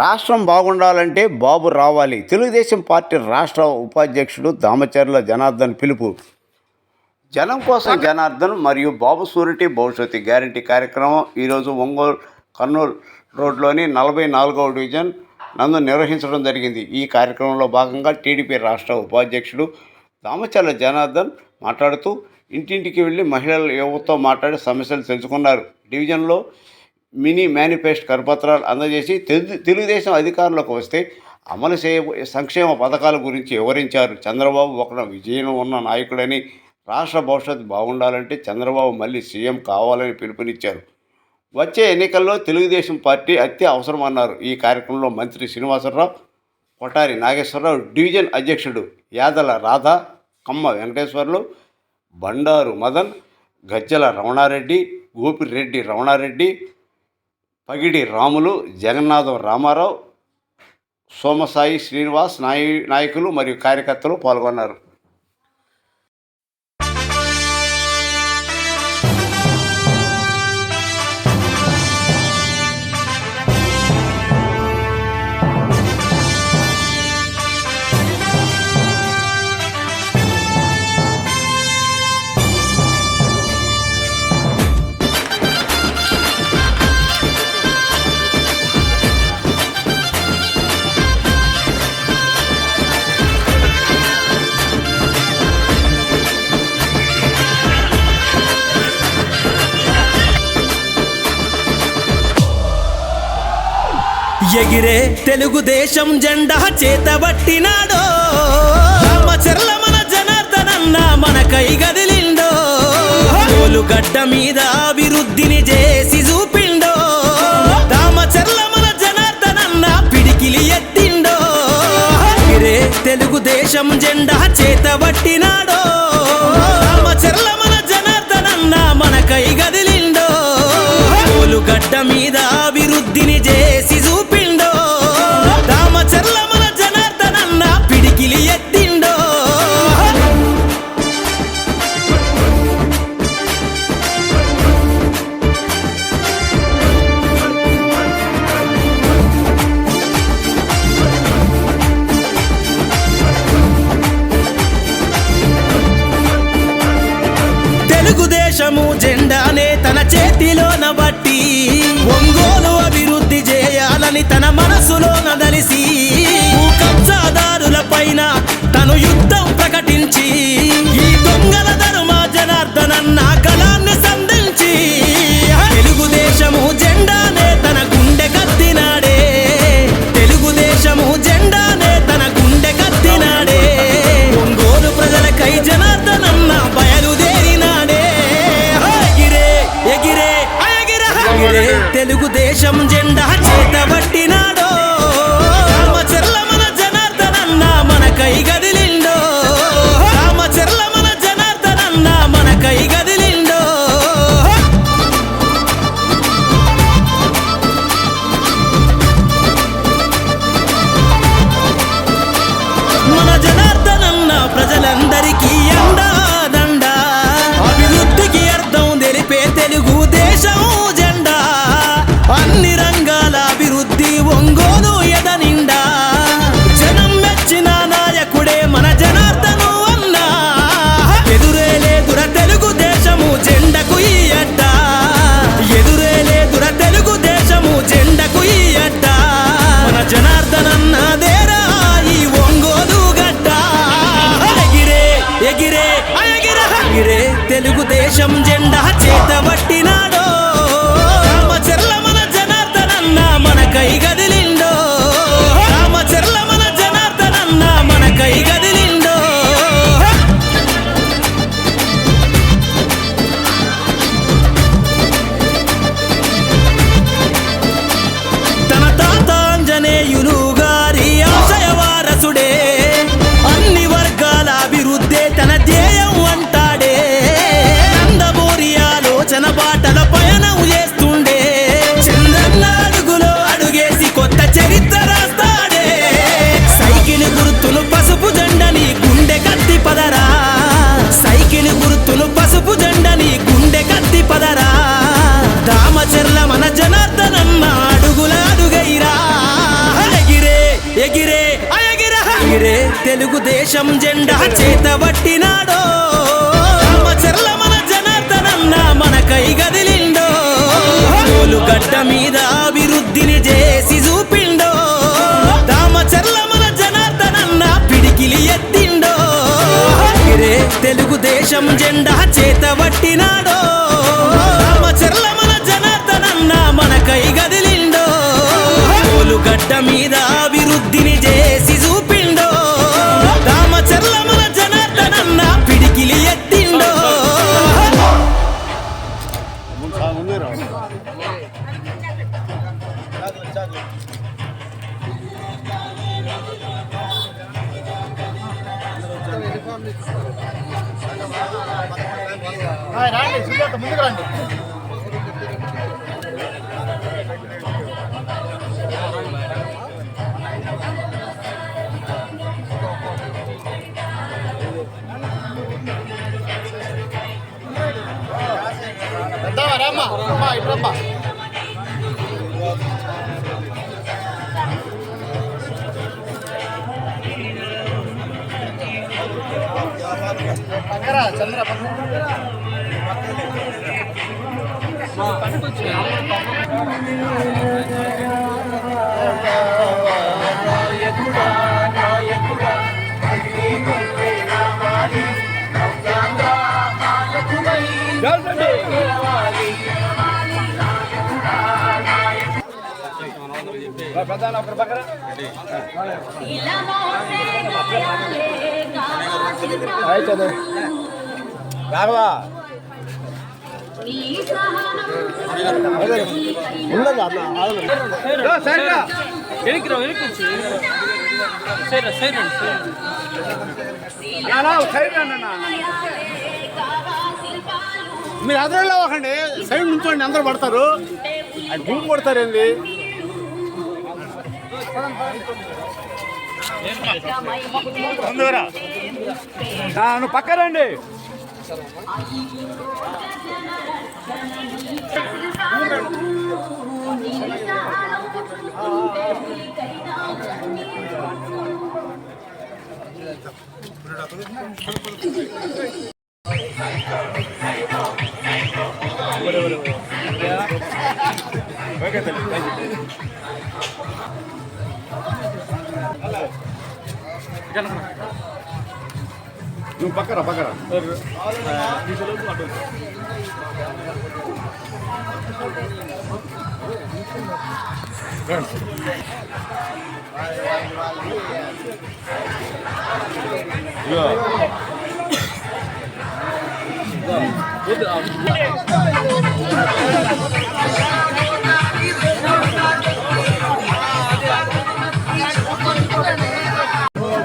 రాష్ట్రం బాగుండాలంటే బాబు రావాలి. తెలుగుదేశం పార్టీ రాష్ట్ర ఉపాధ్యక్షుడు దామచర్ల జనార్దన్ పిలుపు. జనం కోసం జనార్దన్ మరియు బాబు సూరిటీ భవిష్యత్తు గ్యారంటీ కార్యక్రమం ఈరోజు ఒంగోలు కర్నూలు రోడ్లోని నలభై నాలుగవ డివిజన్ నందు నిర్వహించడం జరిగింది. ఈ కార్యక్రమంలో భాగంగా టీడీపీ రాష్ట్ర ఉపాధ్యక్షుడు దామచర్ల జనార్దన్ మాట్లాడుతూ ఇంటింటికి వెళ్ళి మహిళల యువతతో మాట్లాడి సమస్యలు తెలుసుకున్నారు. డివిజన్లో మినీ మేనిఫెస్ట్ కరపత్రాలు అందజేసి తెలుగుదేశం అధికారంలోకి వస్తే అమలు చేయ సంక్షేమ పథకాల గురించి వివరించారు. చంద్రబాబు ఒక విజయం ఉన్న నాయకుడని రాష్ట్ర భవిష్యత్తు బాగుండాలంటే చంద్రబాబు మళ్ళీ సీఎం కావాలని పిలుపునిచ్చారు. వచ్చే ఎన్నికల్లో తెలుగుదేశం పార్టీ అతి అవసరమన్నారు. ఈ కార్యక్రమంలో మంత్రి శ్రీనివాసరావు కొటారి నాగేశ్వరరావు డివిజన్ అధ్యక్షుడు యాదల రాధా కమ్మ వెంకటేశ్వర్లు బండారు మదన్ గజ్జల రమణారెడ్డి గోపిరెడ్డి రమణారెడ్డి పగిడి రాములు జగన్నాథం రామారావు సోమసాయి శ్రీనివాస్ నాయ నాయకులు మరియు కార్యకర్తలు పాల్గొన్నారు. ఎగిరే తెలుగుదేశం జెండా చేతబట్టినాడో. రామచర్ల మన జనార్దనన్న మన కై గదిలిండో. గడ్డ మీద అభివృద్ధిని చేసి చూపిండో. రామచర్ల మన జనార్దనన్న పిడికిలి ఎత్తిండో. ఎగిరే తెలుగుదేశం జెండా చేతబట్టినాడో. రామచర్ల మన జనార్దనన్న మన కై గదిలిండో. గడ్డ మీద అభివృద్ధిని చేసి దేశము జెండానే తన చేతిలోన బట్టి ఒంగోలు అభివృద్ధి చేయాలని తన మనసులోన దలిసి తెలుగుదేశం జెండా తెలుగుదేశం జెండా దేశం జెండా చేతబట్టినాడో చెర్ల మన జనార్దనన్న మన కై గదిలిండో గడ్డ మీద అభివృద్ధిని చేసి చూపిండో దామచర్ల మన జనార్దనన్న పిడికిలి ఎత్తిండో. తెలుగు తెలుగుదేశం జెండా చేతబట్టినాడో దామచర్ల మన జనార్దనన్న మన కై గదిలిండో గడ్డ మీద రండి సుజాత ముందుకు రండి. పెద్దవా రామ్మా అమ్మా ఇప్పుడమ్మా. పక్కరా చంద్ర పక్కన రాఘవా. ఉండదు అన్న సరిగా మీరు అదరలో ఒకండి సైడ్ నుంచోండి అందరూ పడతారు అది భూమి కొడతారు ఏంది నువ్వు పక్కరండి నువ్వు పక్కరా పక్కరా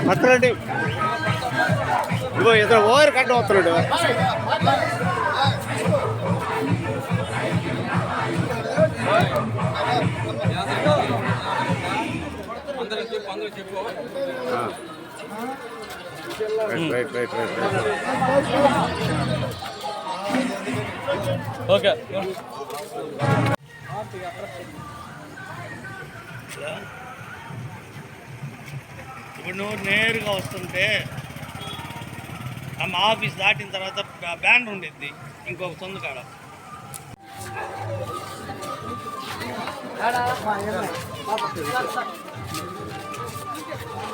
పక్కరండి ఇగో ఇతను ఓవర్ కట్ అవుతున్నాడు రైట్ రైట్ రైట్ రైట్ ఇప్పుడు నువ్వు నేరుగా వస్తుంటే ఆ మా ఆఫీస్ దాటిన తర్వాత బ్యా- బ్యానర్ ఉండిద్ది. ఇంకొక సొంత కాడ. మా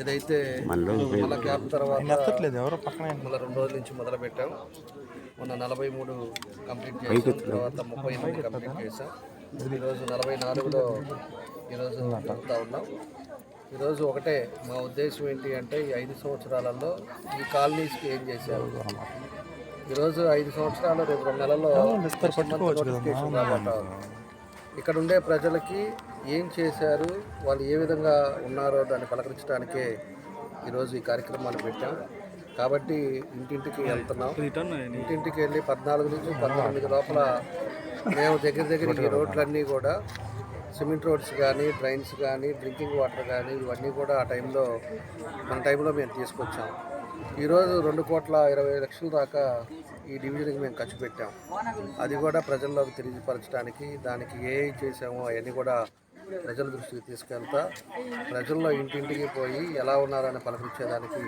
ఏదైతే మన గ్యాప్ తర్వాత మళ్ళీ రెండు రోజుల నుంచి మొదలు పెట్టాం మొన్న నలభై మూడు కంప్లీట్ చేసాం తర్వాత ముప్పై ఎనిమిది కంప్లీట్ చేసాం ఈరోజు నలభై నాలుగులో ఈరోజు జరుపుతా ఉన్నాం. ఈరోజు ఒకటే మా ఉద్దేశం ఏంటి అంటే ఈ ఐదు సంవత్సరాలలో ఈ కాలనీస్కి ఏం చేశారు? ఈరోజు ఐదు సంవత్సరాలు రేపు రెండు నెలల్లో. ఇక్కడ ఉండే ప్రజలకి ఏం చేశారు వాళ్ళు ఏ విధంగా ఉన్నారో దాన్ని పలకరించడానికే ఈరోజు ఈ కార్యక్రమాన్ని పెట్టాం. కాబట్టి ఇంటింటికి వెళ్తున్నాం. ఇంటింటికి వెళ్ళి పద్నాలుగు నుంచి పంతొమ్మిది లోపల మేము దగ్గర దగ్గర ఈ రోడ్లన్నీ కూడా సిమెంట్ రోడ్స్ కానీ డ్రైన్స్ కానీ డ్రింకింగ్ వాటర్ కానీ ఇవన్నీ కూడా ఆ టైంలో మన టైంలో మేము తీసుకొచ్చాం. ఈరోజు రెండు కోట్ల ఇరవై లక్షల దాకా ఈ డివిజన్కి మేము ఖర్చు పెట్టాం. అది కూడా ప్రజల్లోకి తెలియపరచడానికి దానికి ఏ చేసామో అవన్నీ కూడా ప్రజల దృష్టికి తీసుకెళ్తా ప్రజల్లో ఇంటింటికి పోయి ఎలా ఉన్నారని పలకరించేదానికి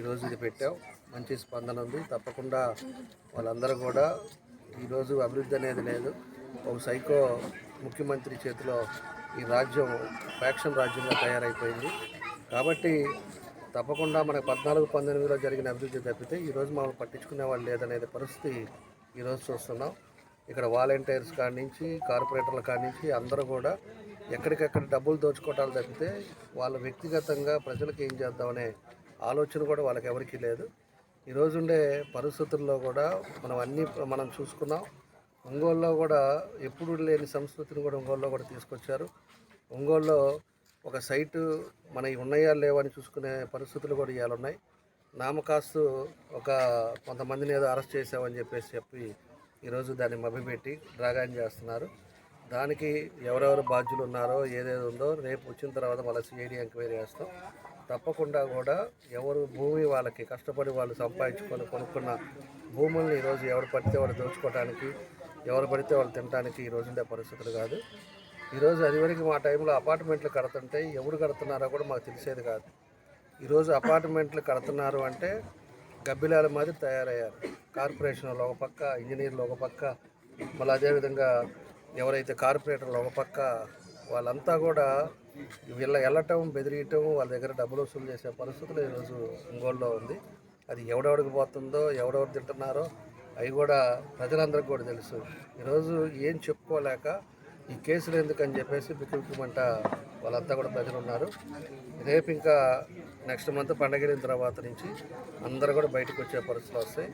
ఈరోజు ఇది పెట్టాం. మంచి స్పందన ఉంది. తప్పకుండా వాళ్ళందరూ కూడా ఈరోజు అభివృద్ధి అనేది లేదు. ఒక సైకో ముఖ్యమంత్రి చేతిలో ఈ రాజ్యం ఫ్యాక్షన్ రాజ్యంగా తయారైపోయింది. కాబట్టి తప్పకుండా మనకు పద్నాలుగు పంతొమ్మిదిలో జరిగిన అభివృద్ధి తప్పితే ఈరోజు మనం పట్టించుకునే వాళ్ళు లేదనేది పరిస్థితి ఈరోజు చూస్తున్నాం. ఇక్కడ వాలంటీర్స్ కాడి నుంచి కార్పొరేటర్ల కాడి నుంచి అందరూ కూడా ఎక్కడికెక్కడ డబ్బులు దోచుకోవటాలు తప్పితే వాళ్ళ వ్యక్తిగతంగా ప్రజలకు ఏం చేద్దామనే ఆలోచన కూడా వాళ్ళకి ఎవరికీ లేదు. ఈరోజు ఉండే పరిస్థితుల్లో కూడా మనం అన్నీ మనం చూసుకున్నాం. ఒంగోలులో కూడా ఎప్పుడు లేని సంస్కృతిని కూడా ఒంగోలులో కూడా తీసుకొచ్చారు. ఒంగోలులో ఒక సైటు మన ఉన్నాయా లేవా అని చూసుకునే పరిస్థితులు కూడా ఇవాళ ఉన్నాయి. నామకాస్తు ఒక కొంతమందిని ఏదో అరెస్ట్ చేసామని చెప్పేసి చెప్పి ఈరోజు దాన్ని మభ్యపెట్టి డ్రాగాన్ చేస్తున్నారు. దానికి ఎవరెవరు బాధ్యులు ఉన్నారో ఏదేది ఉందో రేపు వచ్చిన తర్వాత మళ్ళీ సిఐడి ఎంక్వైరీ చేస్తాం. తప్పకుండా కూడా ఎవరు భూమి వాళ్ళకి కష్టపడి వాళ్ళు సంపాదించుకొని కొనుక్కున్న భూముల్ని ఈరోజు ఎవరు పడితే వాళ్ళు దోచుకోవడానికి ఎవరు పడితే వాళ్ళు తినడానికి ఈ ఉండే పరిస్థితులు కాదు. ఈరోజు అదివరకు మా టైంలో అపార్ట్మెంట్లు కడుతుంటే ఎవరు కడుతున్నారో కూడా మాకు తెలిసేది కాదు. ఈరోజు అపార్ట్మెంట్లు కడుతున్నారు అంటే గబ్బిలాల మాదిరి తయారయ్యారు. కార్పొరేషన్లో ఒక పక్క ఇంజనీర్లు ఒక పక్క మళ్ళీ అదేవిధంగా ఎవరైతే కార్పొరేటర్లు ఒక పక్క వాళ్ళంతా కూడా వీళ్ళ వెళ్ళటం బెదిరియటం వాళ్ళ దగ్గర డబ్బులు వసూలు చేసే పరిస్థితులు ఈరోజు ఒంగోలులో ఉంది. అది ఎవడెవడికి పోతుందో ఎవడెవరు తింటున్నారో అవి కూడా ప్రజలందరికీ కూడా తెలుసు. ఈరోజు ఏం చెప్పుకోలేక ఈ కేసులు ఎందుకని చెప్పేసి బిక్కుబిక్కుమంట వాళ్ళంతా కూడా ప్రజలు ఉన్నారు. రేపు ఇంకా నెక్స్ట్ మంత్ పండగిన తర్వాత నుంచి అందరూ కూడా బయటకు వచ్చే పరిస్థితులు వస్తాయి.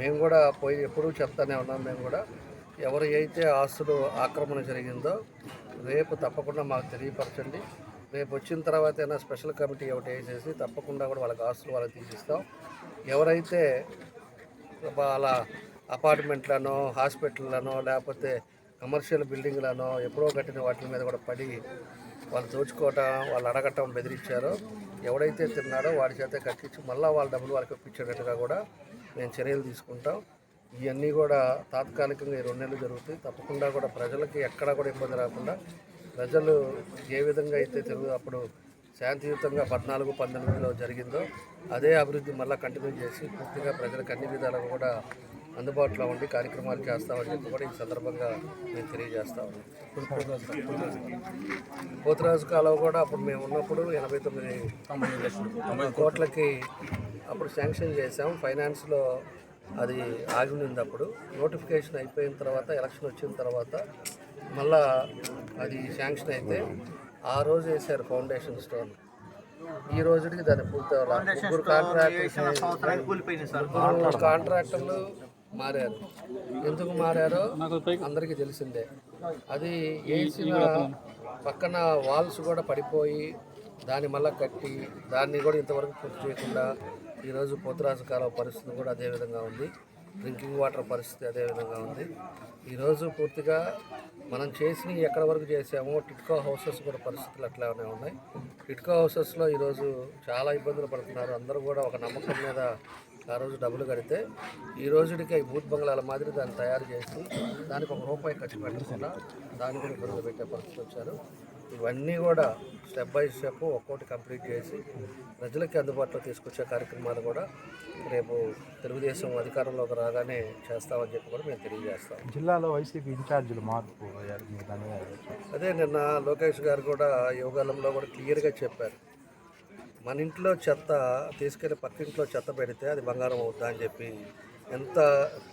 మేము కూడా పోయి ఎప్పుడూ చెప్తానే ఉన్నాం మేము కూడా. ఎవరు అయితే ఆస్తులు ఆక్రమణ జరిగిందో రేపు తప్పకుండా మాకు తెలియపరచండి. రేపు వచ్చిన తర్వాత అయినా స్పెషల్ కమిటీ ఒకటి వేసేసి తప్పకుండా కూడా వాళ్ళకి ఆస్తులు వాళ్ళకి తీసిస్తాం. ఎవరైతే వాళ్ళ అపార్ట్మెంట్లను హాస్పిటల్లను లేకపోతే కమర్షియల్ బిల్డింగ్లను ఎప్పుడో కట్టిన వాటి మీద కూడా పడి వాళ్ళు దోచుకోవటం వాళ్ళు అడగటం బెదిరించారో. ఎవడైతే తిన్నాడో వాడి చేత కట్టించి మళ్ళీ వాళ్ళ డబ్బులు వాళ్ళకి ఇప్పించేటట్టుగా కూడా మేము చర్యలు తీసుకుంటాం. ఇవన్నీ కూడా తాత్కాలికంగా ఈ రెండు నెలలు జరుగుతాయి. తప్పకుండా కూడా ప్రజలకి ఎక్కడా కూడా ఇబ్బంది రాకుండా ప్రజలు ఏ విధంగా అయితే తెలుగు అప్పుడు శాంతియుతంగా పద్నాలుగు పంతొమ్మిదిలో జరిగిందో అదే అభివృద్ధి మళ్ళీ కంటిన్యూ చేసి పూర్తిగా ప్రజలకు అన్ని విధాలుగా కూడా అందుబాటులో ఉండి కార్యక్రమాలు చేస్తామని చెప్పి కూడా ఈ సందర్భంగా మేము తెలియజేస్తాము పోతురాజు కాలువ కూడా అప్పుడు మేము ఉన్నప్పుడు ఎనభై తొమ్మిది కోట్లకి అప్పుడు శాంక్షన్ చేసాం ఫైనాన్స్లో అది ఆగి ఉంది అప్పుడు. నోటిఫికేషన్ అయిపోయిన తర్వాత ఎలక్షన్ వచ్చిన తర్వాత మళ్ళా అది శాంక్షన్ అయితే ఆ రోజు వేశారు ఫౌండేషన్ స్టోన్. ఈ రోజుకి దాన్ని పూర్తి అవ్వాలి. ముగ్గురు కాంట్రాక్టర్లు కాంట్రాక్టర్లు మారారు. ఎందుకు మారారో అందరికీ తెలిసిందే. అది వేసిన పక్కన వాల్స్ కూడా పడిపోయి దాన్ని మళ్ళీ కట్టి దాన్ని కూడా ఇంతవరకు పూర్తి చేయకుండా ఈరోజు పోతురాజు కాలువ పరిస్థితి కూడా అదే విధంగా ఉంది. డ్రింకింగ్ వాటర్ పరిస్థితి అదే విధంగా ఉంది. ఈరోజు పూర్తిగా మనం చేసిన ఎక్కడ వరకు చేసామో టిట్కో హౌసెస్ కూడా పరిస్థితులు అట్లానే ఉన్నాయి. టిట్కో హౌసెస్లో ఈరోజు చాలా ఇబ్బందులు పడుతున్నారు. అందరూ కూడా ఒక నమ్మకం మీద ఆ రోజు డబ్బులు కడితే ఈ రోజుడికి ఈ బూత్ బంగ్లాల మాదిరి దాన్ని తయారు చేసి దానికి ఒక రూపాయి ఖర్చు పెట్టకుండా దాన్ని కూడా ఇబ్బందులు పెట్టే పరిస్థితి వచ్చారు. ఇవన్నీ కూడా స్టెప్ బై స్టెప్ ఒక్కోటి కంప్లీట్ చేసి ప్రజలకి అందుబాటులో తీసుకొచ్చే కార్యక్రమాలు కూడా రేపు తెలుగుదేశం అధికారంలోకి రాగానే చేస్తామని చెప్పి కూడా మేము తెలియజేస్తాం. జిల్లాలో వైసీపీ ఇన్ఛార్జీలు మార్పు దాని అదే నిన్న లోకేష్ గారు కూడా యోగాలంలో కూడా క్లియర్గా చెప్పారు. మన ఇంట్లో చెత్త తీసుకెళ్ళి పక్కింట్లో చెత్త పెడితే అది బంగారం అవుద్దా అని చెప్పి ఎంత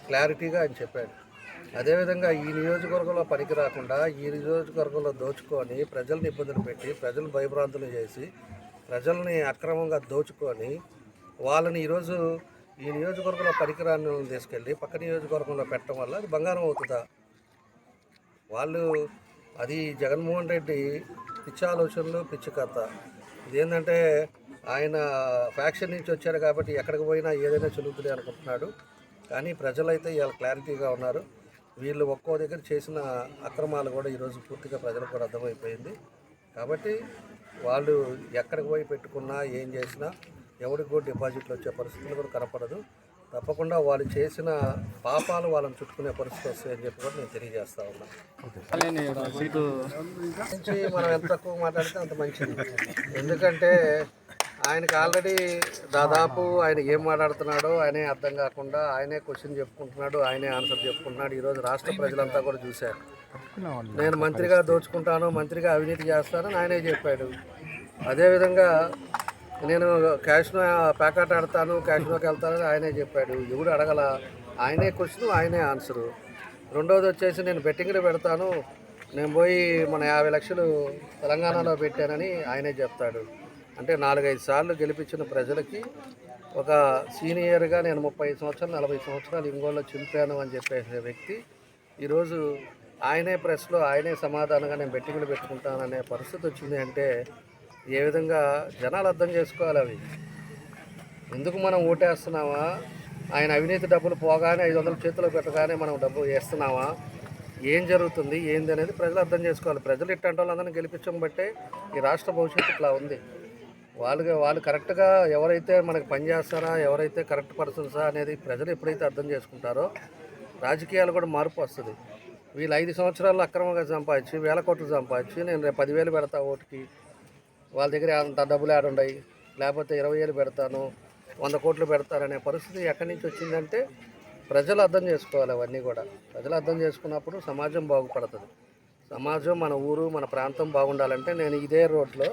క్లారిటీగా ఆయన చెప్పాడు. అదేవిధంగా ఈ నియోజకవర్గంలో పనికి రాకుండా ఈ నియోజకవర్గంలో దోచుకొని ప్రజల్ని ఇబ్బందులు పెట్టి ప్రజలు భయభ్రాంతులు చేసి ప్రజల్ని అక్రమంగా దోచుకొని వాళ్ళని ఈరోజు ఈ నియోజకవర్గంలో పరికరాన్ని తీసుకెళ్ళి పక్క నియోజకవర్గంలో పెట్టడం వల్ల అది బంగారం అవుతుందా? వాళ్ళు అది జగన్మోహన్ రెడ్డి పిచ్చి ఆలోచనలు పిచ్చి కథ. ఏంటంటే ఆయన ఫ్యాక్షన్ నుంచి వచ్చారు కాబట్టి ఎక్కడికి పోయినా ఏదైనా చెల్లుతుంది అనుకుంటున్నాడు. కానీ ప్రజలైతే ఇవాళ క్లారిటీగా ఉన్నారు. వీళ్ళు ఒక్కో దగ్గర చేసిన అక్రమాలు కూడా ఈరోజు పూర్తిగా ప్రజలకు కూడా అర్థమైపోయింది. కాబట్టి వాళ్ళు ఎక్కడికి పోయి పెట్టుకున్నా ఏం చేసినా ఎవరికి కూడా డిపాజిట్లు వచ్చే పరిస్థితులు కూడా కనపడదు. తప్పకుండా వాళ్ళు చేసిన పాపాలు వాళ్ళని చుట్టుకునే పరిస్థితి వస్తాయని చెప్పి కూడా నేను తెలియజేస్తా ఉన్నాను మనం ఎంత తక్కువ మాట్లాడితే అంత మంచిది. ఎందుకంటే ఆయనకి ఆల్రెడీ దాదాపు ఆయన ఏం మాట్లాడుతున్నాడో ఆయనే అర్థం కాకుండా ఆయనే క్వశ్చన్ చెప్పుకుంటున్నాడు ఆయనే ఆన్సర్ చెప్పుకుంటున్నాడు. ఈరోజు రాష్ట్ర ప్రజలంతా కూడా చూశారు. నేను మంత్రిగా దోచుకుంటాను మంత్రిగా అవినీతి చేస్తానని ఆయనే చెప్పాడు. అదేవిధంగా నేను క్యాష్నో ప్యాకెట్ ఆడతాను క్యాష్నోకి వెళ్తానని ఆయనే చెప్పాడు. ఎవడు అడగల? ఆయనే క్వశ్చన్ ఆయనే ఆన్సరు రెండోది వచ్చేసి నేను బెట్టింగ్లు పెడతాను. నేను పోయి మన యాభై లక్షలు తెలంగాణలో పెట్టానని ఆయనే చెప్తాడు. అంటే నాలుగైదు సార్లు గెలిపించిన ప్రజలకి ఒక సీనియర్గా నేను ముప్పై సంవత్సరాలు నలభై సంవత్సరాలు ఇంగోల్లో చింపాను అని చెప్పేసే వ్యక్తి ఈరోజు ఆయనే ప్రెస్లో ఆయనే సమాధానంగా నేను బెట్టింగ్లు పెట్టుకుంటాననే పరిస్థితి వచ్చింది అంటే ఏ విధంగా జనాలు అర్థం చేసుకోవాలి అవి? ఎందుకు మనం ఓటేస్తున్నామా? ఆయన అవినీతి డబ్బులు పోగానే ఐదు వందల చేతిలో పెట్టగానే మనం డబ్బు వేస్తున్నామా? ఏం జరుగుతుంది? ఏంది అనేది ప్రజలు అర్థం చేసుకోవాలి. ప్రజలు ఇట్టంటే వాళ్ళందరినీ గెలిపించడం బట్టే ఈ రాష్ట్ర భవిష్యత్తు ఇట్లా ఉంది. వాళ్ళకి వాళ్ళు కరెక్ట్గా ఎవరైతే మనకి పనిచేస్తారా ఎవరైతే కరెక్ట్ పర్సన్సా అనేది ప్రజలు ఎప్పుడైతే అర్థం చేసుకుంటారో రాజకీయాలు కూడా మార్పు వస్తుంది. వీళ్ళు ఐదు సంవత్సరాలు అక్రమంగా సంపాదించి వేల కోట్లు సంపాదించి నేను రేపు పదివేలు పెడతా ఓటుకి వాళ్ళ దగ్గర అంత డబ్బులు ఆడుండయి లేకపోతే ఇరవై ఏళ్ళు పెడతాను వంద కోట్లు పెడతారనే పరిస్థితి ఎక్కడి నుంచి వచ్చిందంటే ప్రజలు అర్థం చేసుకోవాలి అవన్నీ కూడా. ప్రజలు అర్థం చేసుకున్నప్పుడు సమాజం బాగుపడుతుంది. సమాజం మన ఊరు మన ప్రాంతం బాగుండాలంటే నేను ఇదే రోడ్లో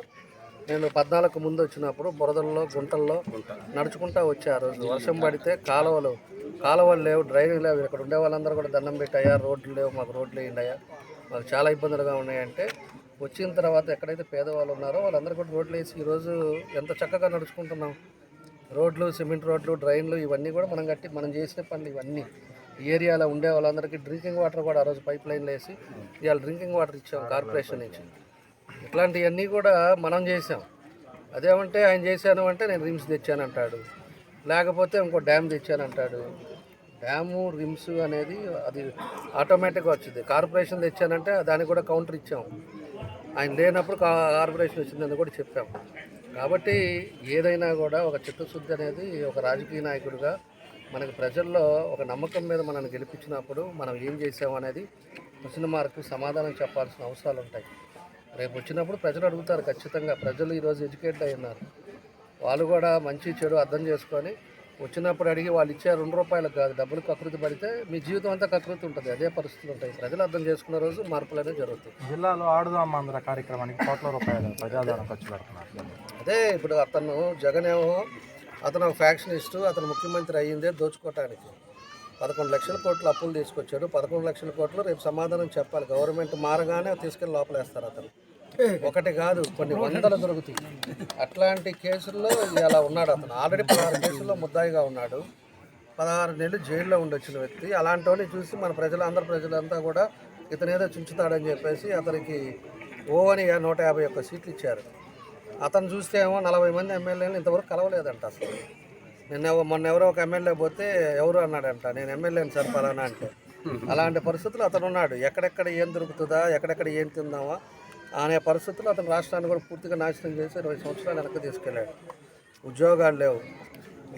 నేను పద్నాలుగు ముందు వచ్చినప్పుడు బురదల్లో గుంటల్లో నడుచుకుంటా వచ్చారు వర్షం పడితే కాలువలు కాలువలు లేవు డ్రైవింగ్ లేవు. ఇక్కడ ఉండే వాళ్ళందరూ కూడా దండం పెట్టాయా రోడ్లు లేవు మాకు రోడ్లు వేయండి మాకు చాలా ఇబ్బందులుగా ఉన్నాయంటే వచ్చిన తర్వాత ఎక్కడైతే పేదవాళ్ళు ఉన్నారో వాళ్ళందరూ కూడా రోడ్లు వేసి ఈరోజు ఎంత చక్కగా నడుచుకుంటున్నాం. రోడ్లు సిమెంట్ రోడ్లు డ్రైన్లు ఇవన్నీ కూడా మనం కట్టి మనం చేసిన పనులు ఇవన్నీ. ఏరియాలో ఉండే వాళ్ళందరికీ డ్రింకింగ్ వాటర్ కూడా ఆ రోజు పైప్ లైన్లు వేసి ఇవాళ డ్రింకింగ్ వాటర్ ఇచ్చాం కార్పొరేషన్ నుంచి. ఇట్లాంటివన్నీ కూడా మనం చేసాం. అదేమంటే ఆయన చేశాను అంటే నేను రిమ్స్ తెచ్చాను అంటాడు లేకపోతే ఇంకో డ్యామ్ తెచ్చాను అంటాడు డ్యాము రిమ్స్ అనేది అది ఆటోమేటిక్గా వచ్చింది. కార్పొరేషన్ తెచ్చానంటే దానికి కూడా కౌంటర్ ఇచ్చాం. ఆయన లేనప్పుడు కార్పొరేషన్ వచ్చిందని కూడా చెప్పాం. కాబట్టి ఏదైనా కూడా ఒక చిత్తశుద్ధి అనేది ఒక రాజకీయ నాయకుడిగా మనకి ప్రజల్లో ఒక నమ్మకం మీద మనల్ని గెలిపించినప్పుడు మనం ఏం చేసామనేది క్వశ్చన్ మార్కు సమాధానం చెప్పాల్సిన అవసరాలు ఉంటాయి. రేపు వచ్చినప్పుడు ప్రజలు అడుగుతారు ఖచ్చితంగా. ప్రజలు ఈరోజు ఎడ్యుకేట్ అయినారు ఉన్నారు. వాళ్ళు కూడా మంచి చెడు అర్థం చేసుకొని వచ్చినప్పుడు అడిగి వాళ్ళు ఇచ్చే రెండు రూపాయలకు కాదు డబ్బులు కకృతి పడితే మీ జీవితం అంతా కకృతి ఉంటుంది. అదే పరిస్థితులు ఉంటాయి. ప్రజలు అర్థం చేసుకున్న రోజు మార్పులు అనేది జరుగుతాయి. జిల్లాలో ఆడుదాం ఆంధ్ర కార్యక్రమానికి కోట్ల రూపాయలు ప్రజాధనం ఖర్చు పెడుతున్నారు. అదే ఇప్పుడు అతను జగన్ ఏమో అతను ఒక ఫ్యాక్షనిస్టు అతను ముఖ్యమంత్రి అయ్యిందే దోచుకోవటానికి పదకొండు లక్షల కోట్లు అప్పులు తీసుకొచ్చాడు. పదకొండు లక్షల కోట్లు రేపు సమాధానం చెప్పాలి. గవర్నమెంట్ మారగానే తీసుకెళ్ళి లోపలేస్తారు అతను. ఒకటి కాదు కొన్ని వందలు దొరుకుతాయి. అట్లాంటి కేసుల్లో ఇలా ఉన్నాడు అతను. ఆల్రెడీ పదహారు కేసుల్లో ముద్దాయిగా ఉన్నాడు. పదహారు నెలలు జైల్లో ఉండొచ్చిన వ్యక్తి. అలాంటి చూసి మన ప్రజలు అందరు ప్రజలంతా కూడా ఇతనేదో ఏదో చుంచుతాడని చెప్పేసి అతనికి ఓ అని నూట యాభై ఒక్క సీట్లు ఇచ్చారు. అతను చూస్తే ఏమో నలభై మంది ఎమ్మెల్యేలు ఇంతవరకు కలవలేదంట అసలు. నిన్న మొన్న ఎవరో ఒక ఎమ్మెల్యే పోతే ఎవరు అన్నాడంట నేను ఎమ్మెల్యేని సార్ పలానా అంటే. అలాంటి పరిస్థితులు అతను ఉన్నాడు. ఎక్కడెక్కడ ఏం దొరుకుతుందా ఎక్కడెక్కడ ఏం తిందామా అనే పరిస్థితుల్లో అతను రాష్ట్రాన్ని కూడా పూర్తిగా నాశనం చేసి ఇరవై సంవత్సరాలు వెనక్కి తీసుకెళ్ళాడు. ఉద్యోగాలు లేవు.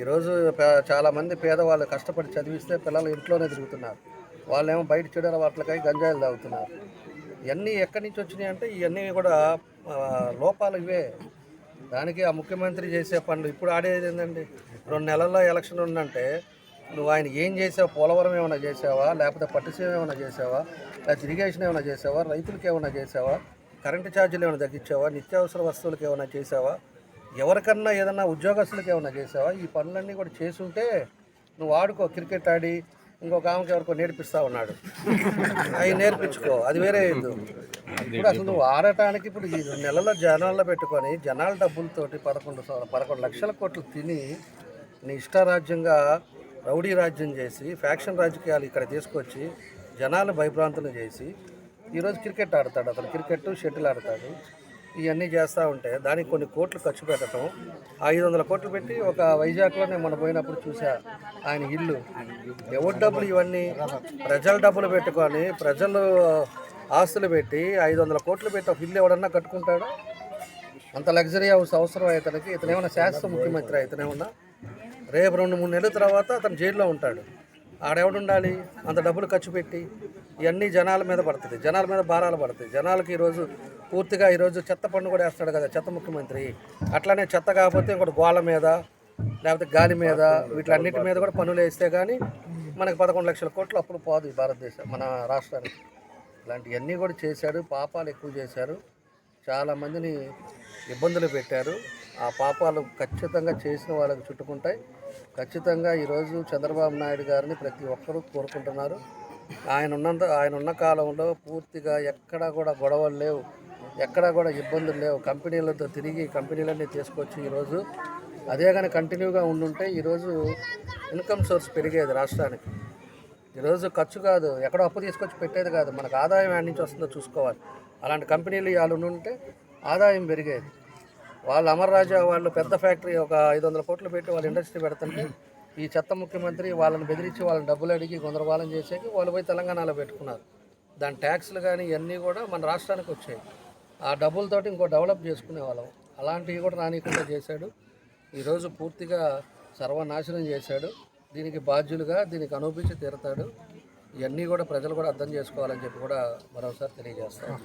ఈరోజు చాలామంది పేదవాళ్ళు కష్టపడి చదివిస్తే పిల్లలు ఇంట్లోనే తిరుగుతున్నారు. వాళ్ళేమో బయట చెడు వాటికై గంజాయిలు తాగుతున్నారు. ఇవన్నీ ఎక్కడి నుంచి వచ్చినాయి అంటే ఇవన్నీ కూడా లోపాలు ఇవే. దానికి ఆ ముఖ్యమంత్రి చేసే పనులు ఇప్పుడు ఆడేది ఏంటండి రెండు నెలల్లో ఎలక్షన్ ఉందంటే నువ్వు ఆయన ఏం చేసావు? పోలవరం ఏమైనా చేసావా? లేకపోతే పట్టుసీమ ఏమైనా చేసావా? లేకపోతే ఇరిగేషన్ ఏమైనా చేసావా? రైతులకి ఏమైనా చేసావా? కరెంటు ఛార్జీలు ఏమైనా తగ్గించావా? నిత్యావసర వస్తువులకు ఏమైనా చేసావా ఎవరికన్నా ఏదన్నా ఉద్యోగస్తులకు ఏమైనా చేసావా ఈ పనులన్నీ కూడా చేసుంటే నువ్వు ఆడుకో క్రికెట్ ఆడి ఇంకొక ఆమెకి ఎవరికో నేర్పిస్తా ఉన్నాడు. అవి నేర్పించుకో అది వేరే ఇప్పుడు అసలు నువ్వు ఆడటానికి ఇప్పుడు ఈ నెలలో జనాల్లో పెట్టుకొని జనాల డబ్బులతోటి పదకొండు పదకొండు లక్షల కోట్లు తిని నీ ఇష్టారాజ్యంగా రౌడీ రాజ్యం చేసి ఫ్యాక్షన్ రాజకీయాలు ఇక్కడ తీసుకొచ్చి జనాలు భయభ్రాంతులు చేసి ఈరోజు క్రికెట్ ఆడతాడు అతను. క్రికెట్ షటిల్ ఆడతాడు. ఇవన్నీ చేస్తూ ఉంటే దానికి కొన్ని కోట్లు ఖర్చు పెట్టడం ఐదు వందల కోట్లు పెట్టి ఒక వైజాగ్లో నేను మొన్న పోయినప్పుడు చూసా ఆయన ఇల్లు. ఎవరి డబ్బులు ఇవన్నీ? ప్రజల డబ్బులు పెట్టుకొని ప్రజలు ఆస్తులు పెట్టి ఐదు వందల కోట్లు పెట్టి ఒక ఇల్లు ఎవడన్నా కట్టుకుంటాడు? అంత లగ్జరీ హౌస్ అవసరం ఇతనికి ఇతనేమన్నా శాస్త్ర శాశ్వత ముఖ్యమంత్రి ఇతను రేపు రెండు మూడు నెలల తర్వాత అతను జైల్లో ఉంటాడు. ఆడెవడుండాలి అంత డబ్బులు ఖర్చు పెట్టి ఇవన్నీ జనాల మీద పడుతుంది. జనాల మీద భారాలు పడుతుంది. జనాలకి ఈరోజు పూర్తిగా ఈరోజు చెత్త పన్ను కూడా వేస్తాడు కదా చెత్త ముఖ్యమంత్రి. అట్లానే చెత్త కాకపోతే ఇంకోటి గోళ్ళ మీద లేకపోతే గాలి మీద వీటిలన్నిటి మీద కూడా పన్నులు వేస్తే కానీ మనకి పదకొండు లక్షల కోట్లు అప్పుడు పోదు ఈ భారతదేశం మన రాష్ట్రానికి. ఇలాంటివన్నీ కూడా చేశాడు పాపాలు ఎక్కువ చేశారు. చాలామందిని ఇబ్బందులు పెట్టారు. ఆ పాపాలు ఖచ్చితంగా చేసిన వాళ్ళకి చుట్టుకుంటాయి. ఖచ్చితంగా ఈరోజు చంద్రబాబు నాయుడు గారిని ప్రతి ఒక్కరూ కోరుకుంటున్నారు. ఆయన ఉన్నంత ఆయన ఉన్న కాలంలో పూర్తిగా ఎక్కడా కూడా గొడవలు లేవు. ఎక్కడా కూడా ఇబ్బందులు లేవు. కంపెనీలతో తిరిగి కంపెనీలన్నీ తీసుకొచ్చి ఈరోజు అదే కానీ కంటిన్యూగా ఉండుంటే ఈరోజు ఇన్కమ్ సోర్స్ పెరిగేది రాష్ట్రానికి. ఈరోజు ఖర్చు కాదు. ఎక్కడో అప్పు తీసుకొచ్చి పెట్టేది కాదు. మనకు ఆదాయం ఎక్కడి నుంచి వస్తుందో చూసుకోవాలి. అలాంటి కంపెనీలు వాళ్ళు ఉంటే ఆదాయం పెరిగేది. వాళ్ళు అమర్ రాజా వాళ్ళు పెద్ద ఫ్యాక్టరీ ఒక ఐదు వందల కోట్లు పెట్టి వాళ్ళు ఇండస్ట్రీ పెడుతుంటే ఈ చెత్త ముఖ్యమంత్రి వాళ్ళని బెదిరించి వాళ్ళని డబ్బులు అడిగి గందరగోళం చేసేకి వాళ్ళు పోయి తెలంగాణలో పెట్టుకున్నారు. దాని ట్యాక్స్లు కానీ ఇవన్నీ కూడా మన రాష్ట్రానికి వచ్చాయి. ఆ డబ్బులతోటి ఇంకో డెవలప్ చేసుకునే వాళ్ళం అలాంటివి కూడా రానికుండా చేశాడు. ఈరోజు పూర్తిగా సర్వనాశనం చేశాడు. దీనికి బాధ్యులుగా దీనికి అనుభవించి తీరుతాడు. ఇవన్నీ కూడా ప్రజలు కూడా అర్థం చేసుకోవాలని చెప్పి కూడా మరోసారి తెలియజేస్తాం.